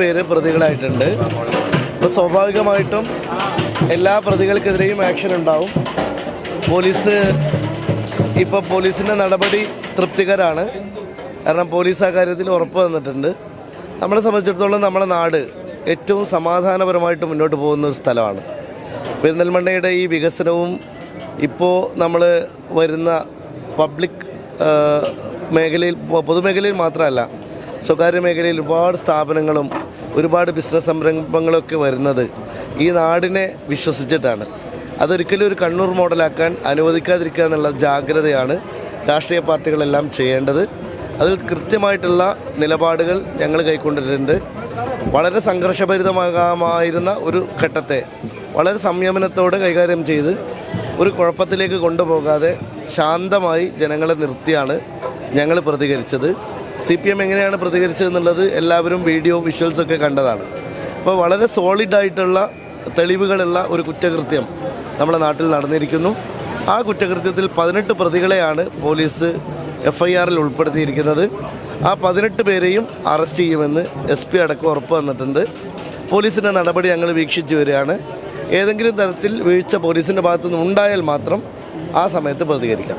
പേര് പ്രതികളായിട്ടുണ്ട്. അപ്പോൾ സ്വാഭാവികമായിട്ടും എല്ലാ പ്രതികൾക്കെതിരെയും ആക്ഷൻ ഉണ്ടാവും. പോലീസ് ഇപ്പോൾ പോലീസിന്റെ നടപടി തൃപ്തികരാണ്. കാരണം പോലീസ് ആ കാര്യത്തിൽ ഉറപ്പ് തന്നിട്ടുണ്ട്. നമ്മളെ സംബന്ധിച്ചിടത്തോളം നമ്മുടെ നാട് ഏറ്റവും സമാധാനപരമായിട്ട് മുന്നോട്ട് പോകുന്ന ഒരു സ്ഥലമാണ്. പെരിന്തൽമണ്ണയുടെ ഈ വികസനവും ഇപ്പോൾ നമ്മൾ വരുന്ന പബ്ലിക് മേഖലയിൽ പൊതുമേഖലയിൽ മാത്രമല്ല സ്വകാര്യ മേഖലയിൽ ഒരുപാട് സ്ഥാപനങ്ങളും ഒരുപാട് ബിസിനസ് സംരംഭങ്ങളൊക്കെ വരുന്നത് ഈ നാടിനെ വിശ്വസിച്ചിട്ടാണ്. അതൊരിക്കലും ഒരു കണ്ണൂർ മോഡലാക്കാൻ അനുവദിക്കാതിരിക്കുക എന്നുള്ള ജാഗ്രതയാണ് രാഷ്ട്രീയ പാർട്ടികളെല്ലാം ചെയ്യേണ്ടത്. അതിൽ കൃത്യമായിട്ടുള്ള നിലപാടുകൾ ഞങ്ങൾ കൈക്കൊണ്ടിട്ടുണ്ട്. വളരെ സംഘർഷഭരിതമാകാമായിരുന്ന ഒരു ഘട്ടത്തെ വളരെ സംയമനത്തോടെ കൈകാര്യം ചെയ്ത് ഒരു കുഴപ്പത്തിലേക്ക് കൊണ്ടുപോകാതെ ശാന്തമായി ജനങ്ങളെ നിർത്തിയാണ് ഞങ്ങൾ പ്രതികരിച്ചത്. സി പി എം എങ്ങനെയാണ് പ്രതികരിച്ചതെന്നുള്ളത് എല്ലാവരും വീഡിയോ വിഷ്വൽസൊക്കെ കണ്ടതാണ്. അപ്പോൾ വളരെ സോളിഡായിട്ടുള്ള തെളിവുകളുള്ള ഒരു കുറ്റകൃത്യം നമ്മുടെ നാട്ടിൽ നടന്നിരിക്കുന്നു. ആ കുറ്റകൃത്യത്തിൽ പതിനെട്ട് പ്രതികളെയാണ് പോലീസ് എഫ് ഐ ആറിൽ ഉൾപ്പെടുത്തിയിരിക്കുന്നത്. ആ പതിനെട്ട് പേരെയും അറസ്റ്റ് ചെയ്യുമെന്ന് എസ് പി അടക്കം ഉറപ്പ് വന്നിട്ടുണ്ട്. പോലീസിന്റെ നടപടി ഞങ്ങൾ വീക്ഷിച്ചു വരികയാണ്. ഏതെങ്കിലും തരത്തിൽ വീഴ്ച പോലീസിന്റെ ഭാഗത്തുനിന്ന് ഉണ്ടായാൽ മാത്രം ആ സമയത്ത് പ്രതികരിക്കാം.